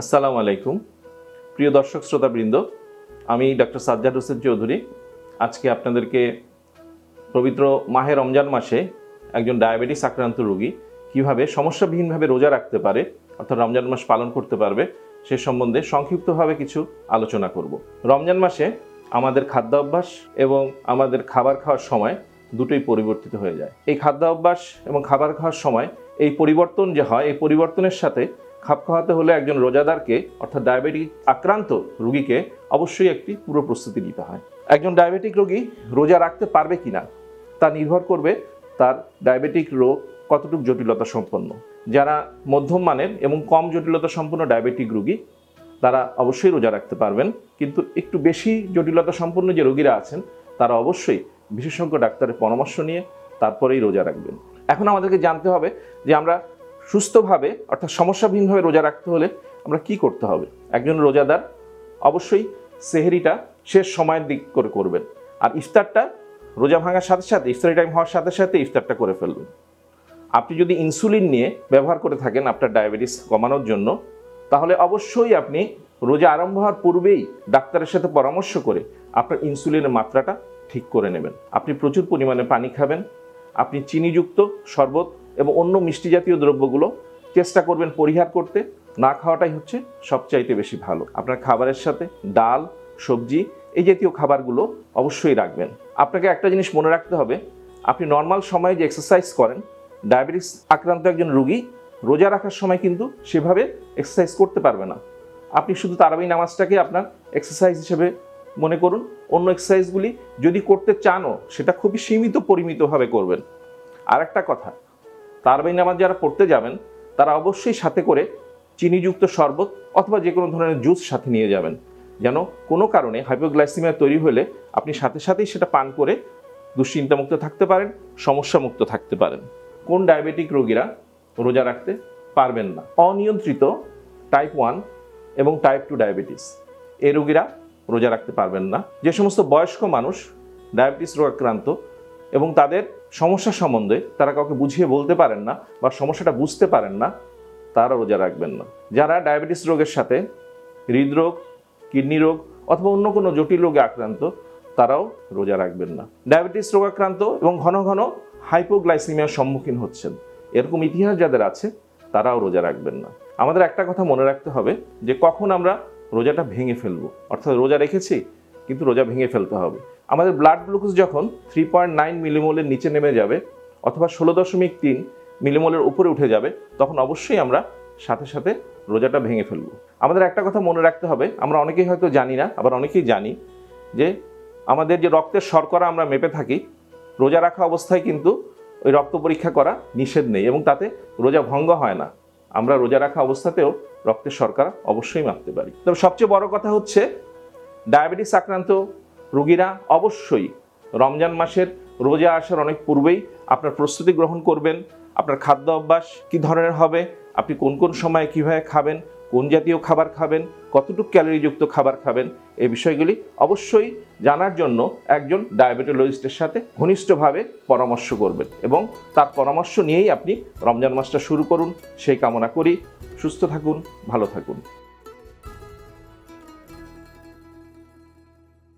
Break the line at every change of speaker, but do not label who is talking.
আসসালামু আলাইকুম। প্রিয় দর্শক শ্রোতাবৃন্দ, আমি ডক্টর সাজ্জাদ হোসেন চৌধুরী। আজকে আপনাদেরকে পবিত্র মাহে রমজান মাসে একজন ডায়াবেটিস আক্রান্ত রোগী কীভাবে সমস্যাবিহীনভাবে রোজা রাখতে পারে, অর্থাৎ রমজান মাস পালন করতে পারবে, সে সম্বন্ধে সংক্ষিপ্তভাবে কিছু আলোচনা করব। রমজান মাসে আমাদের খাদ্যাভ্যাস এবং আমাদের খাবার খাওয়ার সময় দুটোই পরিবর্তিত হয়ে যায়। এই খাদ্যাভ্যাস এবং খাবার খাওয়ার সময় এই পরিবর্তন যে হয়, এই পরিবর্তনের সাথে খাপ খাওয়াতে হলে একজন রোজাদারকে, অর্থাৎ ডায়াবেটিক আক্রান্ত রুগীকে অবশ্যই একটি পুরো প্রস্তুতি নিতে হয়। একজন ডায়াবেটিক রোগী রোজা রাখতে পারবে কিনা, তা নির্ভর করবে তার ডায়াবেটিক রোগ কতটুকু জটিলতা সম্পন্ন। যারা মধ্যম মানের এবং কম জটিলতা সম্পন্ন ডায়াবেটিক রোগী, তারা অবশ্যই রোজা রাখতে পারবেন। কিন্তু একটু বেশি জটিলতা সম্পন্ন যে রোগীরা আছেন, তারা অবশ্যই বিশেষজ্ঞ ডাক্তারের পরামর্শ নিয়ে তারপরেই রোজা রাখবেন। এখন আমাদেরকে জানতে হবে যে আমরা সুস্থভাবে, অর্থাৎ সমস্যাবিহীনভাবে রোজা রাখতে হলে আমরা কি করতে হবে? একজন রোজাদার অবশ্যই সেহেরিটা শেষ সময়ের দিক করে করবেন। আর ইফতারটা রোজা ভাঙার সাথে সাথে, ইফতারি টাইম হওয়ার সাথে সাথে ইফতারটা করে ফেলবেন। আপনি যদি ইনসুলিন নিয়ে ব্যবহার করে থাকেন আপনার ডায়াবেটিস কমানোর জন্য, তাহলে অবশ্যই আপনি রোজা আরম্ভ হওয়ার পূর্বেই ডাক্তারের সাথে পরামর্শ করে আপনার ইনসুলিনের মাত্রাটা ঠিক করে নেবেন। আপনি প্রচুর পরিমাণে পানি খাবেন। আপনি চিনিযুক্ত শরবত এবং অন্য মিষ্টি জাতীয় দ্রব্যগুলো চেষ্টা করবেন পরিহার করতে, না খাওয়াটাই হচ্ছে সবচাইতে বেশি ভালো। আপনার খাবারের সাথে ডাল, সবজি এই জাতীয় খাবারগুলো অবশ্যই রাখবেন। আপনাকে একটা জিনিস মনে রাখতে হবে, আপনি নর্মাল সময়ে যে এক্সারসাইজ করেন ডায়াবেটিস আক্রান্ত একজন রুগী রোজা রাখার সময় কিন্তু সেভাবে এক্সারসাইজ করতে পারবে না। আপনি শুধু তারাবি নামাজটাকে আপনার এক্সারসাইজ হিসেবে মনে করুন, অন্য এক্সারসাইজগুলি যদি করতে চানও, সেটা খুবই সীমিত পরিমিতভাবে করবেন। আর একটা কথা তারাবি নামাজ যারা পড়তে যাবেন, তারা অবশ্যই সাথে করে চিনিযুক্ত শরবত অথবা যে কোনো ধরনের জুস সাথে নিয়ে যাবেন। যেন কোনো কারণে হাইপোগ্লাইসিমিয়া তৈরি হলে আপনি সাথে সাথেই সেটা পান করে দুশ্চিন্তামুক্ত থাকতে পারেন, সমস্যামুক্ত থাকতে পারেন। কোন ডায়াবেটিক রোগীরা রোজা রাখতে পারবেন না? অনিয়ন্ত্রিত টাইপ ওয়ান এবং টাইপ টু ডায়াবেটিস এই রোগীরা রোজা রাখতে পারবেন না। যে সমস্ত বয়স্ক মানুষ ডায়াবেটিস রোগাক্রান্ত এবং তাদের সমস্যা সম্বন্ধে তারা কাউকে বুঝিয়ে বলতে পারেন না বা সমস্যাটা বুঝতে পারেন না, তারা রোজা রাখবেন না। যারা ডায়াবেটিস রোগের সাথে হৃদরোগ, কিডনি রোগ অথবা অন্য কোনো জটিল রোগে আক্রান্ত, তারাও রোজা রাখবেন না। ডায়াবেটিস রোগাক্রান্ত এবং ঘন ঘন হাইপোগ্লাইসিমিয়ার সম্মুখীন হচ্ছেন। এরকম ইতিহাস যাদের আছে, তারাও রোজা রাখবেন না। আমাদের একটা কথা মনে রাখতে হবে যে কখন আমরা রোজাটা ভেঙে ফেলব। অর্থাৎ রোজা রেখেছি কিন্তু রোজা ভেঙে ফেলতে হবে। আমাদের ব্লাড গ্লুকোজ যখন থ্রি পয়েন্ট নাইন মিলিমোলের নিচে নেমে যাবে অথবা ষোলো দশমিক তিন মিলিমোলের উপরে উঠে যাবে, তখন অবশ্যই আমরা সাথে সাথে রোজাটা ভেঙে ফেলব। আমাদের একটা কথা মনে রাখতে হবে, আমরা অনেকেই হয়তো জানি না, আবার অনেকেই জানি যে আমাদের যে রক্তের শর্করা আমরা মেপে থাকি, রোজা রাখা অবস্থায় কিন্তু ওই রক্ত পরীক্ষা করা নিষেধ নেই এবং তাতে রোজা ভঙ্গ হয় না। আমরা রোজা রাখা অবস্থাতেও রক্তের শর্করা অবশ্যই মাপতে পারি। তবে সবচেয়ে বড় কথা হচ্ছে ডায়াবেটিস আক্রান্ত রোগীরা অবশ্যই রমজান মাসের রোজা আসার অনেক পূর্বেই আপনার প্রস্তুতি গ্রহণ করবেন। আপনার খাদ্য অভ্যাস কী ধরনের হবে? আপনি কোন কোন সময়ে কীভাবে খাবেন? কোন জাতীয় খাবার খাবেন? কতটুকু ক্যালোরিযুক্ত খাবার খাবেন? এই বিষয়গুলি অবশ্যই জানার জন্য একজন ডায়াবেটোলজিস্টের সাথে ঘনিষ্ঠভাবে পরামর্শ করবেন এবং তার পরামর্শ নিয়েই আপনি রমজান মাসটা শুরু করুন। সেই কামনা করি। সুস্থ থাকুন, ভালো থাকুন।